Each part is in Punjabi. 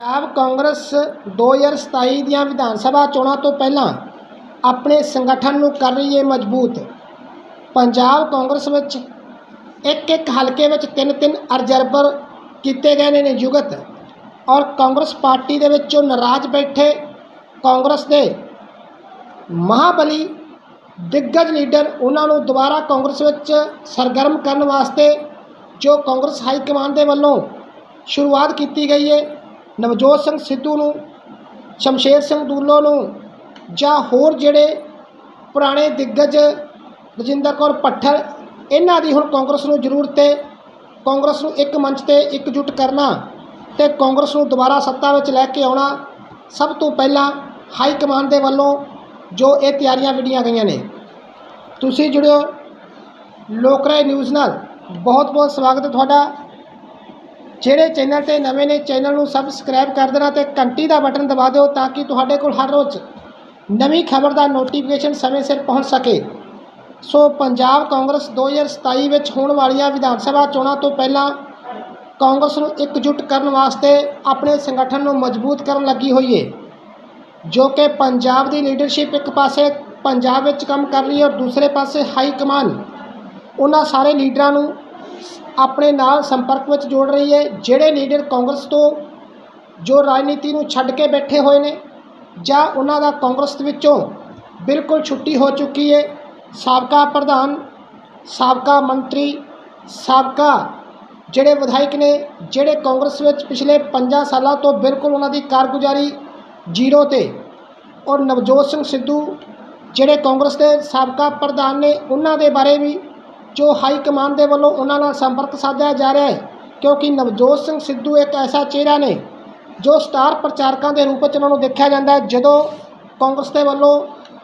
ਪੰਜਾਬ ਕਾਂਗਰਸ 2027 ਦੀਆਂ ਵਿਧਾਨ ਸਭਾ ਚੋਣਾਂ ਤੋਂ ਪਹਿਲਾਂ ਆਪਣੇ ਸੰਗਠਨ ਨੂੰ ਕਰ ਰਹੀ ਹੈ ਮਜ਼ਬੂਤ। ਪੰਜਾਬ ਕਾਂਗਰਸ ਵਿੱਚ ਇੱਕ ਇੱਕ ਹਲਕੇ ਵਿੱਚ ਤਿੰਨ ਤਿੰਨ ਅਰਜਰਬਰ ਕੀਤੇ ਗਏ ਨੇ ਨਿਯੁਕਤ ਔਰ ਕਾਂਗਰਸ ਪਾਰਟੀ ਦੇ ਵਿੱਚੋਂ ਨਾਰਾਜ਼ ਬੈਠੇ ਕਾਂਗਰਸ ਦੇ ਮਹਾਬਲੀ ਦਿੱਗਜ ਲੀਡਰ ਉਹਨਾਂ ਨੂੰ ਦੁਬਾਰਾ ਕਾਂਗਰਸ ਵਿੱਚ ਸਰਗਰਮ ਕਰਨ ਵਾਸਤੇ ਜੋ ਕਾਂਗਰਸ ਹਾਈ ਕਮਾਂਡ ਦੇ ਵੱਲੋਂ ਸ਼ੁਰੂਆਤ ਕੀਤੀ ਗਈ ਹੈ ਨਵਜੋਤ ਸਿੰਘ ਸਿੱਧੂ ਨੂੰ, ਸ਼ਮਸ਼ੇਰ ਸਿੰਘ ਦੂਲੋ ਨੂੰ ਜਾਂ ਹੋਰ ਜਿਹੜੇ ਪੁਰਾਣੇ ਦਿੱਗਜ ਰਜਿੰਦਰ ਕੌਰ ਭੱਠਲ, ਇਹਨਾਂ ਦੀ ਹੁਣ ਕਾਂਗਰਸ ਨੂੰ ਜ਼ਰੂਰਤ ਹੈ ਕਾਂਗਰਸ ਨੂੰ ਇੱਕ ਮੰਚ ਤੇ ਇਕਜੁੱਟ ਕਰਨਾ ਤੇ ਕਾਂਗਰਸ ਨੂੰ ਦੁਬਾਰਾ ਸੱਤਾ ਵਿੱਚ ਲੈ ਕੇ ਆਉਣਾ ਸਭ ਤੋਂ ਪਹਿਲਾਂ ਹਾਈ ਕਮਾਂਡ ਦੇ ਵੱਲੋਂ ਜੋ ਇਹ ਤਿਆਰੀਆਂ ਵਿੱਢੀਆਂ ਗਈਆਂ ਨੇ। ਤੁਸੀਂ ਜੁੜਿਓ ਲੋਕ ਰਾਏ ਨਿਊਜ਼ ਨਾਲ। ਬਹੁਤ ਬਹੁਤ ਸਵਾਗਤ ਹੈ ਤੁਹਾਡਾ। ਜਿਹੜੇ ਚੈਨਲ ਤੇ ਨਵੇਂ ਨੇ ਚੈਨਲ ਨੂੰ ਸਬਸਕ੍ਰਾਈਬ ਕਰ ਦੇਣਾ ਤੇ ਘੰਟੀ ਦਾ ਬਟਨ ਦਬਾ ਦਿਓ ਤਾਂ ਕਿ ਤੁਹਾਡੇ ਕੋਲ ਹਰ ਰੋਜ਼ ਨਵੀਂ ਖਬਰ ਦਾ ਨੋਟੀਫਿਕੇਸ਼ਨ ਸਮੇਂ ਸਿਰ ਪਹੁੰਚ ਸਕੇ। ਸੋ ਪੰਜਾਬ ਕਾਂਗਰਸ 2027 ਵਿੱਚ ਹੋਣ ਵਾਲੀਆਂ ਵਿਧਾਨ ਸਭਾ ਚੋਣਾਂ ਤੋਂ ਪਹਿਲਾਂ ਕਾਂਗਰਸ ਨੂੰ ਇਕਜੁੱਟ ਕਰਨ ਵਾਸਤੇ ਆਪਣੇ ਸੰਗਠਨ ਨੂੰ ਮਜ਼ਬੂਤ ਕਰਨ ਲੱਗੀ ਹੋਈ ਹੈ ਜੋ ਕਿ ਪੰਜਾਬ ਦੀ ਲੀਡਰਸ਼ਿਪ ਇੱਕ ਪਾਸੇ ਪੰਜਾਬ ਵਿੱਚ ਕੰਮ ਕਰ ਰਹੀ ਹੈ ਔਰ ਦੂਸਰੇ ਪਾਸੇ ਹਾਈ ਕਮਾਨ ਉਹਨਾਂ ਸਾਰੇ ਲੀਡਰਾਂ ਨੂੰ ਆਪਣੇ ਨਾਲ ਸੰਪਰਕ ਵਿੱਚ ਜੋੜ ਰਹੀ ਹੈ, ਜਿਹੜੇ ਲੀਡਰ ਕਾਂਗਰਸ ਤੋਂ ਜੋ ਰਾਜਨੀਤੀ ਨੂੰ ਛੱਡ ਕੇ ਬੈਠੇ ਹੋਏ ਨੇ ਜਾਂ ਉਹਨਾਂ ਦਾ ਕਾਂਗਰਸ ਵਿੱਚੋਂ ਬਿਲਕੁਲ ਛੁੱਟੀ ਹੋ ਚੁੱਕੀ ਹੈ, ਸਾਬਕਾ ਪ੍ਰਧਾਨ, ਸਾਬਕਾ ਮੰਤਰੀ, ਸਾਬਕਾ ਜਿਹੜੇ ਵਿਧਾਇਕ ਨੇ, ਜਿਹੜੇ ਕਾਂਗਰਸ ਵਿੱਚ ਪਿਛਲੇ 5 ਸਾਲਾਂ ਤੋਂ ਬਿਲਕੁਲ ਉਹਨਾਂ ਦੀ ਕਾਰਗੁਜ਼ਾਰੀ ਜ਼ੀਰੋ ਤੇ ਔਰ ਨਵਜੋਤ ਸਿੰਘ ਸਿੱਧੂ ਜਿਹੜੇ ਕਾਂਗਰਸ ਦੇ ਸਾਬਕਾ ਪ੍ਰਧਾਨ ਨੇ, ਉਹਨਾਂ ਦੇ ਬਾਰੇ ਵੀ ਜੋ ਹਾਈ ਕਮਾਂਡ ਦੇ ਵੱਲੋਂ ਉਹਨਾਂ ਨਾਲ ਸੰਪਰਕ ਸਾਧਿਆ ਜਾ ਰਿਹਾ ਹੈ, ਕਿਉਂਕਿ ਨਵਜੋਤ ਸਿੰਘ ਸਿੱਧੂ ਇੱਕ ਐਸਾ ਚਿਹਰਾ ਨੇ ਜੋ ਸਟਾਰ ਪ੍ਰਚਾਰਕਾਂ ਦੇ ਰੂਪ ਵਿੱਚ ਉਹਨਾਂ ਨੂੰ ਦੇਖਿਆ ਜਾਂਦਾ ਹੈ। ਜਦੋਂ ਕਾਂਗਰਸ ਦੇ ਵੱਲੋਂ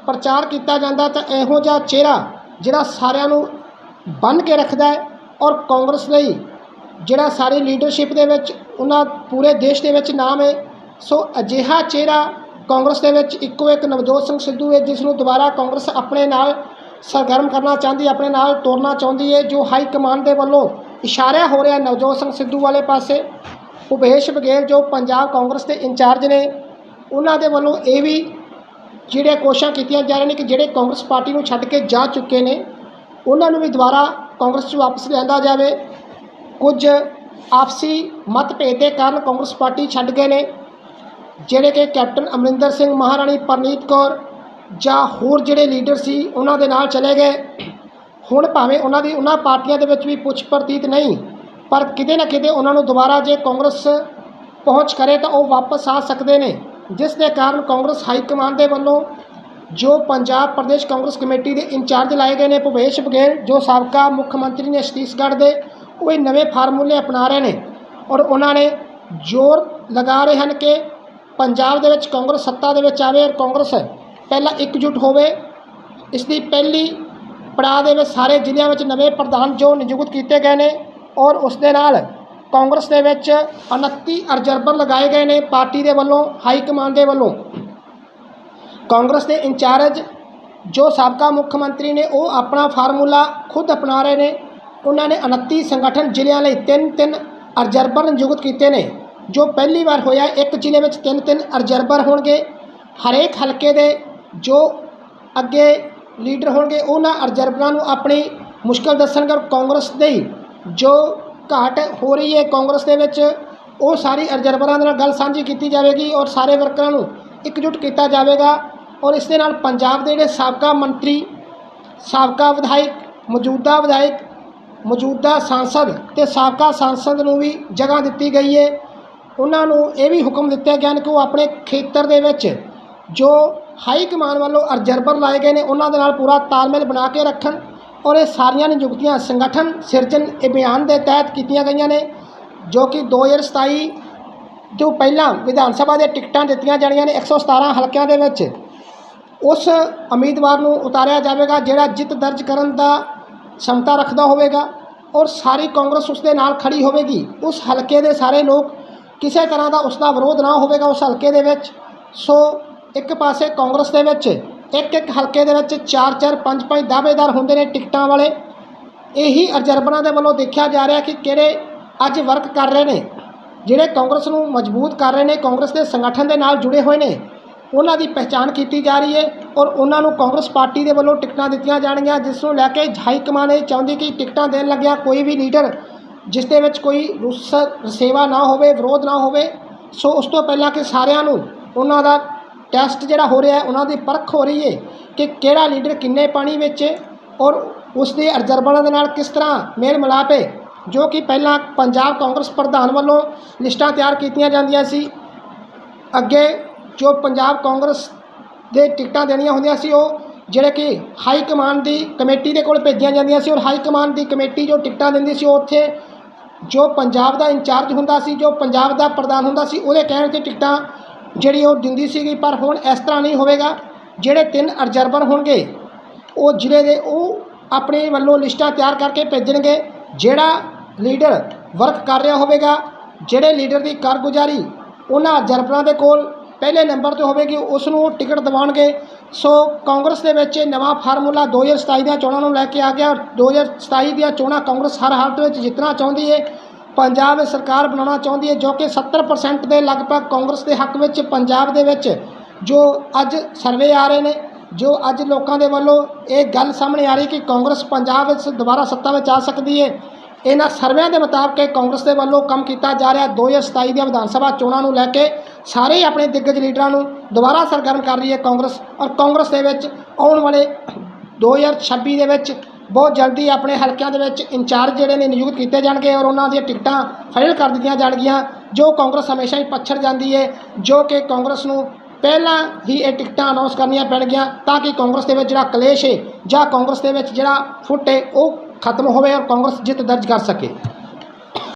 ਪ੍ਰਚਾਰ ਕੀਤਾ ਜਾਂਦਾ ਤਾਂ ਇਹੋ ਜਿਹਾ ਚਿਹਰਾ ਜਿਹੜਾ ਸਾਰਿਆਂ ਨੂੰ ਬੰਨ੍ਹ ਕੇ ਰੱਖਦਾ ਹੈ ਔਰ ਕਾਂਗਰਸ ਲਈ ਜਿਹੜਾ ਸਾਰੀ ਲੀਡਰਸ਼ਿਪ ਦੇ ਵਿੱਚ ਉਹਨਾਂ ਪੂਰੇ ਦੇਸ਼ ਦੇ ਵਿੱਚ ਨਾਮ ਹੈ। ਸੋ ਅਜਿਹਾ ਚਿਹਰਾ ਕਾਂਗਰਸ ਦੇ ਵਿੱਚ ਇੱਕੋ ਇੱਕ ਨਵਜੋਤ ਸਿੰਘ ਸਿੱਧੂ ਹੈ, ਜਿਸ ਨੂੰ ਦੁਬਾਰਾ ਕਾਂਗਰਸ ਆਪਣੇ ਨਾਲ ਸਰਗਰਮ ਕਰਨਾ ਚਾਹੁੰਦੀ, ਆਪਣੇ ਨਾਲ ਤੋਰਨਾ ਚਾਹੁੰਦੀ ਹੈ ਜੋ ਹਾਈ ਕਮਾਂਡ ਦੇ ਵੱਲੋਂ ਇਸ਼ਾਰਾ ਹੋ ਰਿਹਾ ਨਵਜੋਤ ਸਿੰਘ ਸਿੱਧੂ ਵਾਲੇ ਪਾਸੇ ਭੁਪੇਸ਼ ਬਘੇਲ ਜੋ ਪੰਜਾਬ ਕਾਂਗਰਸ ਦੇ ਇੰਚਾਰਜ ਨੇ, ਉਹਨਾਂ ਦੇ ਵੱਲੋਂ ਇਹ ਵੀ ਜਿਹੜੇ ਕੋਸ਼ਿਸ਼ਾਂ ਕੀਤੀਆਂ ਜਾ ਰਹੀਆਂ ਨੇ ਕਿ ਜਿਹੜੇ ਕਾਂਗਰਸ ਪਾਰਟੀ ਨੂੰ ਛੱਡ ਕੇ ਜਾ ਚੁੱਕੇ ਨੇ, ਉਹਨਾਂ ਨੂੰ ਵੀ ਦੁਬਾਰਾ ਕਾਂਗਰਸ 'ਚ ਵਾਪਸ ਲਿਆਂਦਾ ਜਾਵੇ। ਕੁਝ ਆਪਸੀ ਮਤਭੇਦ ਦੇ ਕਾਰਨ ਕਾਂਗਰਸ ਪਾਰਟੀ ਛੱਡ ਗਏ ਨੇ, ਜਿਹੜੇ ਕਿ ਕੈਪਟਨ ਅਮਰਿੰਦਰ ਸਿੰਘ ਮਹਾਰਾਣੀ, ਪਰਨੀਤ ਕੌਰ ਜਾਂ ਹੋਰ ਜਿਹੜੇ ਲੀਡਰ ਸੀ ਉਹਨਾਂ ਦੇ ਨਾਲ ਚਲੇ ਗਏ। ਹੁਣ ਭਾਵੇਂ ਉਹਨਾਂ ਦੀ ਉਹਨਾਂ ਪਾਰਟੀਆਂ ਦੇ ਵਿੱਚ ਵੀ ਪੁੱਛ ਪ੍ਰਤੀਤ ਨਹੀਂ, ਪਰ ਕਿਤੇ ਨਾ ਕਿਤੇ ਉਹਨਾਂ ਨੂੰ ਦੁਬਾਰਾ ਜੇ ਕਾਂਗਰਸ ਪਹੁੰਚ ਕਰੇ ਤਾਂ ਉਹ ਵਾਪਸ ਆ ਸਕਦੇ ਨੇ, ਜਿਸ ਦੇ ਕਾਰਨ ਕਾਂਗਰਸ ਹਾਈ ਕਮਾਂਡ ਦੇ ਵੱਲੋਂ ਜੋ ਪੰਜਾਬ ਪ੍ਰਦੇਸ਼ ਕਾਂਗਰਸ ਕਮੇਟੀ ਦੇ ਇੰਚਾਰਜ ਲਾਏ ਗਏ ਨੇ ਭੁਪੇਸ਼ ਬਘੇਲ, ਜੋ ਸਾਬਕਾ ਮੁੱਖ ਮੰਤਰੀ ਨੇ ਛੱਤੀਸਗੜ੍ਹ ਦੇ, ਉਹ ਇਹ ਨਵੇਂ ਫਾਰਮੂਲੇ ਅਪਣਾ ਰਹੇ ਨੇ ਔਰ ਉਹਨਾਂ ਨੇ ਜ਼ੋਰ ਲਗਾ ਰਹੇ ਹਨ ਕਿ ਪੰਜਾਬ ਦੇ ਵਿੱਚ ਕਾਂਗਰਸ ਸੱਤਾ ਦੇ ਵਿੱਚ ਆਵੇ ਔਰ ਕਾਂਗਰਸ ਪਹਿਲਾਂ ਇਕਜੁੱਟ ਹੋਵੇ ਇਸ ਦੀ ਪਹਿਲੀ ਪੜਾਅ ਦੇ ਵਿੱਚ ਸਾਰੇ ਜ਼ਿਲ੍ਹਿਆਂ ਵਿੱਚ ਨਵੇਂ ਪ੍ਰਧਾਨ ਜੋ ਨਿਯੁਕਤ ਕੀਤੇ ਗਏ ਨੇ ਔਰ ਉਸ ਦੇ ਨਾਲ ਕਾਂਗਰਸ ਦੇ ਵਿੱਚ 29 ਅਰਜਰਬਰ ਲਗਾਏ ਗਏ ਨੇ ਪਾਰਟੀ ਦੇ ਵੱਲੋਂ, ਹਾਈ ਕਮਾਂਡ ਦੇ ਵੱਲੋਂ। ਕਾਂਗਰਸ ਦੇ ਇੰਚਾਰਜ ਜੋ ਸਾਬਕਾ ਮੁੱਖ ਮੰਤਰੀ ਨੇ ਉਹ ਆਪਣਾ ਫਾਰਮੂਲਾ ਖੁਦ ਅਪਣਾ ਰਹੇ ਨੇ। ਉਹਨਾਂ ਨੇ 29 ਸੰਗਠਨ ਜ਼ਿਲ੍ਹਿਆਂ ਲਈ ਤਿੰਨ ਤਿੰਨ ਅਰਜਰਬਰ ਨਿਯੁਕਤ ਕੀਤੇ ਨੇ, ਜੋ ਪਹਿਲੀ ਵਾਰ ਹੋਇਆ ਇੱਕ ਜ਼ਿਲ੍ਹੇ ਵਿੱਚ ਤਿੰਨ ਤਿੰਨ ਅਰਜਰਬਰ ਹੋਣਗੇ। ਹਰੇਕ ਹਲਕੇ ਦੇ ਜੋ ਅੱਗੇ ਲੀਡਰ ਹੋਣਗੇ, ਉਹਨਾਂ ਅਬਜ਼ਰਵਰਾਂ ਨੂੰ ਆਪਣੀ ਮੁਸ਼ਕਲ ਦੱਸਣਗੇ ਔਰ ਕਾਂਗਰਸ ਦੇ ਜੋ ਘਾਟ ਹੋ ਰਹੀ ਹੈ ਕਾਂਗਰਸ ਦੇ ਵਿੱਚ, ਉਹ ਸਾਰੀ ਅਬਜ਼ਰਵਰਾਂ ਦੇ ਨਾਲ ਗੱਲ ਸਾਂਝੀ ਕੀਤੀ ਜਾਵੇਗੀ ਔਰ ਸਾਰੇ ਵਰਕਰਾਂ ਨੂੰ ਇਕਜੁੱਟ ਕੀਤਾ ਜਾਵੇਗਾ ਔਰ ਇਸ ਦੇ ਨਾਲ ਪੰਜਾਬ ਦੇ ਜਿਹੜੇ ਸਾਬਕਾ ਮੰਤਰੀ, ਸਾਬਕਾ ਵਿਧਾਇਕ, ਮੌਜੂਦਾ ਵਿਧਾਇਕ, ਮੌਜੂਦਾ ਸਾਂਸਦ ਤੇ ਸਾਬਕਾ ਸਾਂਸਦ ਨੂੰ ਵੀ ਜਗ੍ਹਾ ਦਿੱਤੀ ਗਈ ਹੈ। ਉਹਨਾਂ ਨੂੰ ਇਹ ਵੀ ਹੁਕਮ ਦਿੱਤੇ ਗਏ ਹਨ ਕਿ ਉਹ ਆਪਣੇ ਖੇਤਰ ਦੇ ਵਿੱਚ ਜੋ ਹਾਈ ਕਮਾਨ ਵੱਲੋਂ ਅਬਜ਼ਰਵਰ ਲਾਏ ਗਏ ਨੇ। ਉਹਨਾਂ ਦੇ ਨਾਲ ਪੂਰਾ ਤਾਲਮੇਲ ਬਣਾ ਕੇ ਰੱਖਣ ਔਰ ਇਹ ਸਾਰੀਆਂ ਨਿਯੁਕਤੀਆਂ ਸੰਗਠਨ ਸਿਰਜਣ ਅਭਿਆਨ ਦੇ ਤਹਿਤ ਕੀਤੀਆਂ ਗਈਆਂ ਨੇ, ਜੋ ਕਿ 2027 ਤੋਂ ਪਹਿਲਾਂ ਵਿਧਾਨ ਸਭਾ ਦੇ ਟਿਕਟਾਂ ਦਿੱਤੀਆਂ ਜਾਣੀਆਂ ਨੇ। 117 ਹਲਕਿਆਂ ਦੇ ਵਿੱਚ ਉਸ ਉਮੀਦਵਾਰ ਨੂੰ ਉਤਾਰਿਆ ਜਾਵੇਗਾ, ਜਿਹੜਾ ਜਿੱਤ ਦਰਜ ਕਰਨ ਦਾ ਸਮਤਾ ਰੱਖਦਾ ਹੋਵੇਗਾ ਔਰ ਸਾਰੀ ਕਾਂਗਰਸ ਉਸ ਦੇ ਨਾਲ ਖੜੀ ਹੋਵੇਗੀ। ਉਸ ਹਲਕੇ ਦੇ ਸਾਰੇ ਲੋਕ ਕਿਸੇ ਤਰ੍ਹਾਂ ਦਾ ਉਸ ਦਾ ਵਿਰੋਧ ਨਾ ਹੋਵੇਗਾ। ਉਸ ਹਲਕੇ ਦੇ ਵਿੱਚ ਸੋ ਇੱਕ ਪਾਸੇ ਕਾਂਗਰਸ ਦੇ ਵਿੱਚ, ਇੱਕ ਇੱਕ ਹਲਕੇ ਦੇ ਵਿੱਚ ਚਾਰ ਚਾਰ ਪੰਜ ਪੰਜ ਦਾਅਵੇਦਾਰ ਹੁੰਦੇ ਨੇ ਟਿਕਟਾਂ ਵਾਲੇ। ਇਹੀ ਅਬਜ਼ਰਵਰਾਂ ਦੇ ਵੱਲੋਂ ਦੇਖਿਆ ਜਾ ਰਿਹਾ ਕਿ ਕਿਹੜੇ ਅੱਜ ਵਰਕ ਕਰ ਰਹੇ ਨੇ, ਜਿਹੜੇ ਕਾਂਗਰਸ ਨੂੰ ਮਜ਼ਬੂਤ ਕਰ ਰਹੇ ਨੇ, ਕਾਂਗਰਸ ਦੇ ਸੰਗਠਨ ਦੇ ਨਾਲ ਜੁੜੇ ਹੋਏ ਨੇ। ਉਹਨਾਂ ਦੀ ਪਹਿਚਾਣ ਕੀਤੀ ਜਾ ਰਹੀ ਹੈ ਔਰ ਉਹਨਾਂ ਨੂੰ ਕਾਂਗਰਸ ਪਾਰਟੀ ਦੇ ਵੱਲੋਂ ਟਿਕਟਾਂ ਦਿੱਤੀਆਂ ਜਾਣਗੀਆਂ, ਜਿਸ ਨੂੰ ਲੈ ਕੇ ਹਾਈ ਕਮਾਨ ਇਹ ਚਾਹੁੰਦੀ ਕਿ ਟਿਕਟਾਂ ਦੇਣ ਲੱਗਿਆ ਕੋਈ ਵੀ ਲੀਡਰ, ਜਿਸ ਦੇ ਵਿੱਚ ਕੋਈ ਰੁਸ ਸੇਵਾ ਨਾ ਹੋਵੇ, ਵਿਰੋਧ ਨਾ ਹੋਵੇ। ਸੋ ਉਸ ਤੋਂ ਪਹਿਲਾਂ ਕਿ ਸਾਰਿਆਂ ਨੂੰ ਉਹਨਾਂ ਦਾ ਟੈਸਟ ਜਿਹੜਾ ਹੋ ਰਿਹਾ ਉਹਨਾਂ ਦੀ ਪਰਖ ਹੋ ਰਹੀ ਹੈ ਕਿ ਕਿਹੜਾ ਲੀਡਰ ਕਿੰਨੇ ਪਾਣੀ ਵਿੱਚ ਹੈ ਔਰ ਉਸ ਦੇ ਅਰਜਰਬਾਂ ਦੇ ਨਾਲ ਕਿਸ ਤਰ੍ਹਾਂ ਮੇਲ ਮਿਲਾਪ ਹੈ, ਜੋ ਕਿ ਪਹਿਲਾਂ ਪੰਜਾਬ ਕਾਂਗਰਸ ਪ੍ਰਧਾਨ ਵੱਲੋਂ ਲਿਸਟਾਂ ਤਿਆਰ ਕੀਤੀਆਂ ਜਾਂਦੀਆਂ ਸੀ। ਅੱਗੇ ਜੋ ਪੰਜਾਬ ਕਾਂਗਰਸ ਦੇ ਟਿਕਟਾਂ ਦੇਣੀਆਂ ਹੁੰਦੀਆਂ ਸੀ, ਉਹ ਜਿਹੜੇ ਕਿ ਹਾਈ ਕਮਾਂਡ ਦੀ ਕਮੇਟੀ ਦੇ ਕੋਲ ਭੇਜੀਆਂ ਜਾਂਦੀਆਂ ਸੀ ਔਰ ਹਾਈ ਕਮਾਂਡ ਦੀ ਕਮੇਟੀ ਜੋ ਟਿਕਟਾਂ ਦਿੰਦੀ ਸੀ, ਉਹ ਉੱਥੇ ਜੋ ਪੰਜਾਬ ਦਾ ਇੰਚਾਰਜ ਹੁੰਦਾ ਸੀ, ਜੋ ਪੰਜਾਬ ਦਾ ਪ੍ਰਧਾਨ ਹੁੰਦਾ ਸੀ, ਉਹਦੇ ਕਹਿਣ ਤੇ ਟਿਕਟਾਂ ਜਿਹੜੀ ਉਹ ਦਿੰਦੀ ਸੀਗੀ, ਪਰ ਹੁਣ ਇਸ ਤਰ੍ਹਾਂ ਨਹੀਂ ਹੋਵੇਗਾ। ਜਿਹੜੇ ਤਿੰਨ ਅਬਜ਼ਰਵਰ ਹੋਣਗੇ, ਉਹ ਜ਼ਿਲ੍ਹੇ ਦੇ ਉਹ ਆਪਣੇ ਵੱਲੋਂ ਲਿਸਟਾਂ ਤਿਆਰ ਕਰਕੇ ਭੇਜਣਗੇ, ਜਿਹੜਾ ਲੀਡਰ ਵਰਕ ਕਰ ਰਿਹਾ ਹੋਵੇਗਾ। ਜਿਹੜੇ ਲੀਡਰ ਦੀ ਕਾਰਗੁਜ਼ਾਰੀ ਉਹਨਾਂ ਅਬਜ਼ਰਵਰਾਂ ਦੇ ਕੋਲ ਪਹਿਲੇ ਨੰਬਰ ਤੇ ਹੋਵੇਗੀ, ਉਸ ਨੂੰ ਉਹ ਟਿਕਟ ਦਿਵਾਉਣਗੇ। ਸੋ ਕਾਂਗਰਸ ਦੇ ਵਿੱਚ ਇਹ ਨਵਾਂ ਫਾਰਮੂਲਾ 2027 ਦੀਆਂ ਚੋਣਾਂ ਨੂੰ ਲੈ ਕੇ ਆ ਗਿਆ। 2027 ਦੀਆਂ ਚੋਣਾਂ ਕਾਂਗਰਸ ਹਰ ਹਾਲਤ ਵਿੱਚ ਜਿੱਤਣਾ ਚਾਹੁੰਦੀ ਹੈ ਪੰਜਾਬ ਵਿੱਚ ਸਰਕਾਰ ਬਣਾਉਣਾ ਚਾਹੁੰਦੀ ਹੈ ਜੋ ਕਿ 70% ਦੇ ਲਗਭਗ ਕਾਂਗਰਸ ਦੇ ਹੱਕ ਵਿੱਚ ਪੰਜਾਬ ਦੇ ਵਿੱਚ ਜੋ ਅੱਜ ਸਰਵੇ ਆ ਰਹੇ ਨੇ, ਜੋ ਅੱਜ ਲੋਕਾਂ ਦੇ ਵੱਲੋਂ ਇਹ ਗੱਲ ਸਾਹਮਣੇ ਆ ਰਹੀ ਕਿ ਕਾਂਗਰਸ ਪੰਜਾਬ ਵਿੱਚ ਦੁਬਾਰਾ ਸੱਤਾ ਵਿੱਚ ਆ ਸਕਦੀ ਹੈ। ਇਹਨਾਂ ਸਰਵਿਆਂ ਦੇ ਮੁਤਾਬਕ ਕਾਂਗਰਸ ਦੇ ਵੱਲੋਂ ਕੰਮ ਕੀਤਾ ਜਾ ਰਿਹਾ। 2027 ਦੀਆਂ ਵਿਧਾਨ ਸਭਾ ਚੋਣਾਂ ਨੂੰ ਲੈ ਕੇ ਸਾਰੇ ਆਪਣੇ ਦਿੱਗਜ ਲੀਡਰਾਂ ਨੂੰ ਦੁਬਾਰਾ ਸਰਗਰਮ ਕਰ ਰਹੀ ਹੈ ਕਾਂਗਰਸ ਔਰ ਕਾਂਗਰਸ ਦੇ ਵਿੱਚ ਆਉਣ ਵਾਲੇ 2026 ਦੇ ਵਿੱਚ ਬਹੁਤ ਜਲਦੀ ਆਪਣੇ ਹਲਕਿਆਂ ਦੇ ਵਿੱਚ ਇੰਚਾਰਜ ਜਿਹੜੇ ਨੇ ਨਿਯੁਕਤ ਕੀਤੇ ਜਾਣਗੇ ਔਰ ਉਹਨਾਂ ਦੀਆਂ ਟਿਕਟਾਂ ਫਾਈਨਲ ਕਰ ਦਿੱਤੀਆਂ ਜਾਣਗੀਆਂ, ਜੋ ਕਾਂਗਰਸ ਹਮੇਸ਼ਾ ਹੀ ਪਛੜ ਜਾਂਦੀ ਹੈ ਜੋ ਕਿ ਕਾਂਗਰਸ ਨੂੰ ਪਹਿਲਾਂ ਹੀ ਇਹ ਟਿਕਟਾਂ ਅਨਾਉਂਸ ਕਰਨੀਆਂ ਪੈਣਗੀਆਂ ਤਾਂ ਕਿ ਕਾਂਗਰਸ ਦੇ ਵਿੱਚ ਜਿਹੜਾ ਕਲੇਸ਼ ਹੈ ਜਾਂ ਕਾਂਗਰਸ ਦੇ ਵਿੱਚ ਜਿਹੜਾ ਫੁੱਟ ਹੈ ਉਹ ਖਤਮ ਹੋਵੇ ਔਰ ਕਾਂਗਰਸ ਜਿੱਤ ਦਰਜ ਕਰ ਸਕੇ।